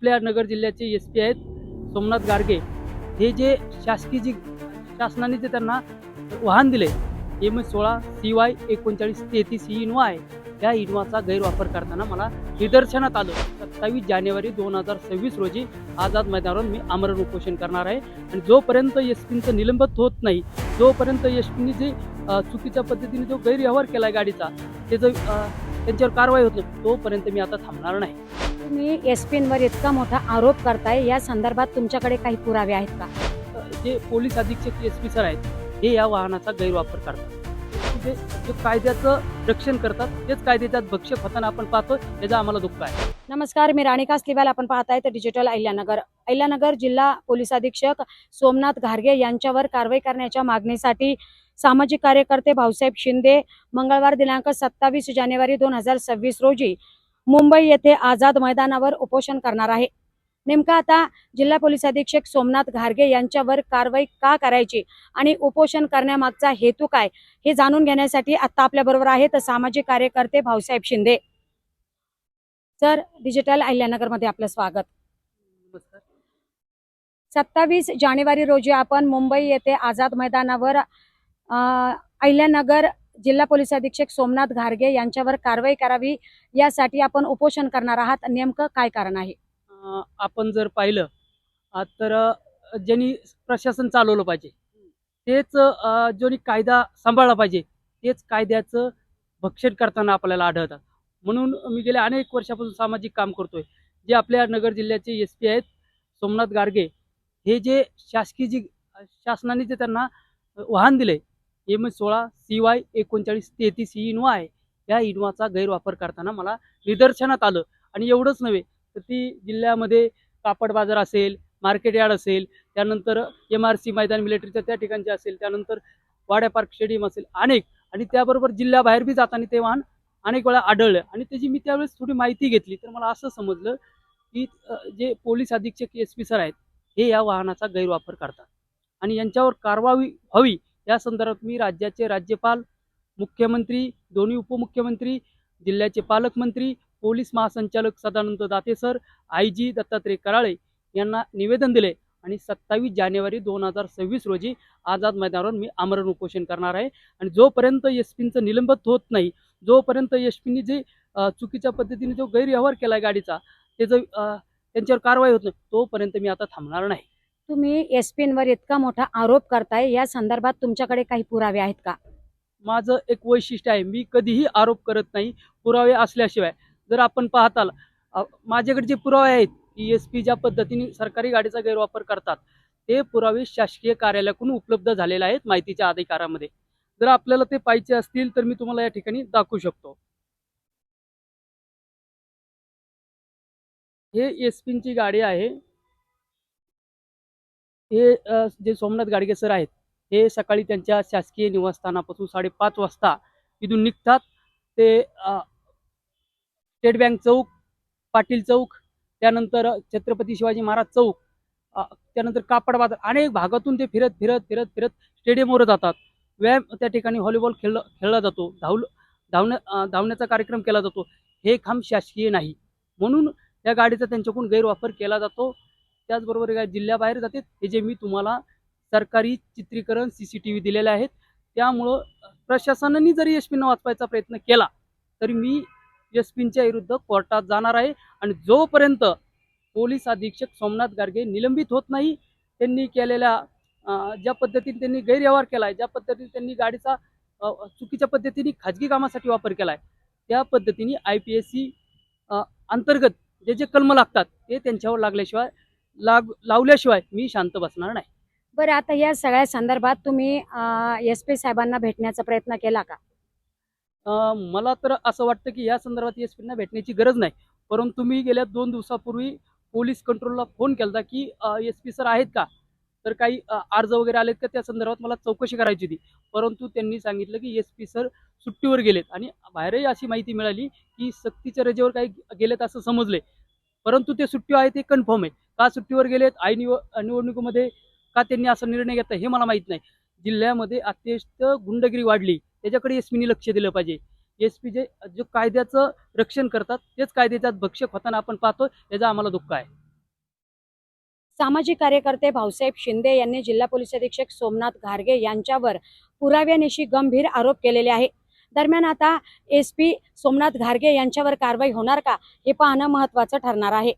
आपल्या नगर जिल्ह्याचे S P आहेत सोमनाथ गारगे हे जे शासकीय जी शासनाने जे त्यांना वाहन दिले एम एस सोळा सी वाय एकोणचाळीस तेहतीस ही इनवा आहे. त्या इनवाचा गैरवापर करताना मला निदर्शनात आलं. सत्तावीस जानेवारी दोन हजार सव्वीस रोजी आझाद मैदानावर मी आमरण उपोषण करणार आहे. आणि जोपर्यंत एस पींचं निलंबित होत नाही जोपर्यंत एस पीने जे चुकीच्या पद्धतीने जो गैरव्यवहार केला आहे गाडीचा त्याचं त्यांच्यावर कारवाई होत नाही तोपर्यंत मी आता थांबणार नाही. तुम्ही एस पींवर इतका मोठा आरोप करताय या संदर्भात तुमच्याकडे काही पुरावे आहेत का? जे पोलीस अधीक्षक एस पी सर आहेत हे या वाहनाचा गैरवापर करतात. जे जे कायद्याचं रक्षण करतात तेच कायद्याच्यात भक्षक होताना आपण पाहतो याचं आम्हाला दुःख आहे. नमस्कार मी राणिका स्लिवाल आपण पाहताय तर डिजिटल अहिल्यानगर. अहिल्यानगर जिल्हा पोलीस अधीक्षक सोमनाथ घारगे यांच्यावर कारवाई करण्याच्या मागणीसाठी सामाजिक कार्यकर्ते भाऊसाहेब शिंदे मंगळवार दिनांक सत्तावीस जानेवारी दोन हजार सव्वीस रोजी मुंबई येथे आझाद मैदानावर उपोषण करणार आहे. नेमका आता जिल्हा पोलीस अधीक्षक सोमनाथ घारगे यांच्यावर कारवाई का करायची आणि उपोषण करण्यामागचा हेतू काय हे जाणून घेण्यासाठी आता आपल्या बरोबर आहेत सामाजिक कार्यकर्ते भाऊसाहेब शिंदे. सर डिजिटल अहिल्यानगरमध्ये आपलं स्वागत. नमस्कार. सत्तावीस जानेवारी रोजी आपण मुंबई येथे आझाद मैदानावर अहिल्यानगर जिल्हा पोलीस अधीक्षक सोमनाथ घारगे यांच्यावर कारवाई करावी यासाठी आपण उपोषण करणार आहात. नेमकं काय कारण आहे? आपण जर पाहिलं तर ज्यांनी प्रशासन चालवलं पाहिजे तेच ज्यांनी कायदा सांभाळला पाहिजे तेच कायद्याचं भक्षण करताना आपल्याला आढळतात. म्हणून मी गेल्या अनेक वर्षापासून सामाजिक काम करतोय. जे आपल्या नगर जिल्ह्याचे एस पी आहेत सोमनाथ गारगे हे जे शासकीय जी शासनाने जे त्यांना वाहन दिले एम एस सोळा सी वाय एकोणचाळीस तेहतीस ही इनोवा आहे. या इनोवाचा गैरवापर करताना मला निदर्शनात आलं. आणि एवढंच नव्हे तर ती जिल्ह्यामध्ये कापड बाजार असेल मार्केट यार्ड असेल त्यानंतर एम आर सी मैदान मिलिटरीच्या त्या ठिकाणचे असेल त्यानंतर वाड्या पार्क स्टेडियम असेल अनेक. आणि त्याबरोबर जिल्ह्याबाहेर बी जाताना ते वाहन अनेक वेळा आढळलं. आणि त्याची मी त्यावेळेस थोडी माहिती घेतली तर मला असं समजलं की जे पोलीस अधीक्षक एस पी सर आहेत हे या वाहनाचा गैरवापर करतात. आणि यांच्यावर कारवाई व्हावी या संदर्भात मी राज्याचे राज्यपाल मुख्यमंत्री दोन्ही उपमुख्यमंत्री जिल्ह्याचे पालकमंत्री पोलीस महासंचालक Sadanand Date sir I G Dattatray Karale यांना निवेदन दिले आणि सत्तावीस जानेवारी दोन हजार सव्वीस रोजी आझाद मैदानावर मी आमरण उपोषण करणार आहे. आणि जोपर्यंत एस पींचं होत नाही जोपर्यंत एस पीने जे चुकीच्या पद्धतीने जो गैरव्यवहार केला आहे गाडीचा त्याचं त्यांच्यावर कारवाई होत नाही तोपर्यंत मी आता थांबणार नाही. तुम्ही एस पींवर इतका मोठा आरोप करताय या संदर्भात तुमच्याकडे काही पुरावे आहेत का? माझं एक वैशिष्ट्य आहे मी कधीही आरोप करत नाही पुरावे असल्याशिवाय. जर आपण पाहताल माझ्याकडे जे पुरावे आहेत की एस पी ज्या पद्धतीने सरकारी गाडीचा गैरवापर करतात ते पुरावे शासकीय कार्यालयाकडून उपलब्ध झालेले आहेत माहितीच्या अधिकारामध्ये. जर आपल्याला ते पाहिजे असतील तर मी तुम्हाला या ठिकाणी दाखवू शकतो. हे एस पीची गाडी आहे हे जे सोमनाथ गाडगे सर आहेत हे सकाळी त्यांच्या शासकीय निवासस्थानापासून साडेपाच वाजता इथून निघतात. ते स्टेट बँक चौक पाटील चौक त्यानंतर छत्रपती शिवाजी महाराज चौक त्यानंतर कापड बाजार अनेक भागातून ते फिरत फिरत फिरत फिरत स्टेडियमवर जातात. व्यायाम त्या ठिकाणी व्हॉलीबॉल खेळ खेळला जातो. धावल धावण्या धावण्याचा कार्यक्रम केला जातो. हे काम शासकीय नाही. म्हणून या गाडीचा त्यांच्याकडून गैरवापर केला जातो. त्याचबरोबर या जिल्ह्याबाहेर जाते हे जे मी तुम्हाला सरकारी चित्रीकरण सी सी टी व्ही दिलेले आहेत. त्यामुळं प्रशासनाने जरी एस वाचवायचा प्रयत्न केला तरी मी एस विरुद्ध कोर्टात जाणार आहे. आणि जोपर्यंत पोलीस अधीक्षक सोमनाथ गार्गे निलंबित होत नाही त्यांनी केलेल्या ज्या पद्धतीने त्यांनी गैरव्यवहार केला आहे ज्या पद्धतीने त्यांनी गाडीचा चुकीच्या पद्धतीने खाजगी कामासाठी वापर केला आहे त्या पद्धतीने आय पी एस सी अंतर्गत जे जे कलम लागतात ते त्यांच्यावर लागल्याशिवाय लाग लावल्याशिवाय मी शांत बसणार नाही. बरं आता या सगळ्या संदर्भात तुम्ही एस पी साहेबांना भेटण्याचा प्रयत्न केला का? अं, मला तर असं वाटतं की या संदर्भात एस पींना भेटण्याची गरज नाही. परंतु मी गेल्या दोन दिवसापूर्वी पोलीस कंट्रोलला फोन केला की एस पी सर आहेत का? तर काही अ, अर्ज वगैरे आलेत का? त्या संदर्भात मला चौकशी करायची होती. परंतु त्यांनी सांगितलं की एस पी सर सुट्टीवर गेलेत आणि बाहेरही अशी माहिती मिळाली की सक्तीच्या रजेवर काही गेलेत असं समजले परंतु ते सुट्टी आहे ते कन्फर्म आहे. का सुट्टीवर गेलेत? आई निव निवडणुकीमध्ये का त्यांनी असा निर्णय घेतला हे मला माहीत नाही. जिल्ह्यामध्ये अत्यंत गुंडगिरी वाढली. त्याच्याकडे एस पीने लक्ष दिलं पाहिजे. एस पी जे जो कायद्याचं रक्षण करतात तेच कायद्याच्यात भक्षक होताना आपण पाहतो याचा आम्हाला दुःख आहे. सामाजिक कार्यकर्ते भाऊसाहेब शिंदे यांनी जिल्हा पोलीस अधीक्षक सोमनाथ घारगे यांच्यावर पुराव्यानिशी गंभीर आरोप केलेले आहे दरम्यान आता एस पी सोमनाथ घारगे यांच्यावर कारवाई होणार का हे पाहणं महत्वाचं ठरणार आहे.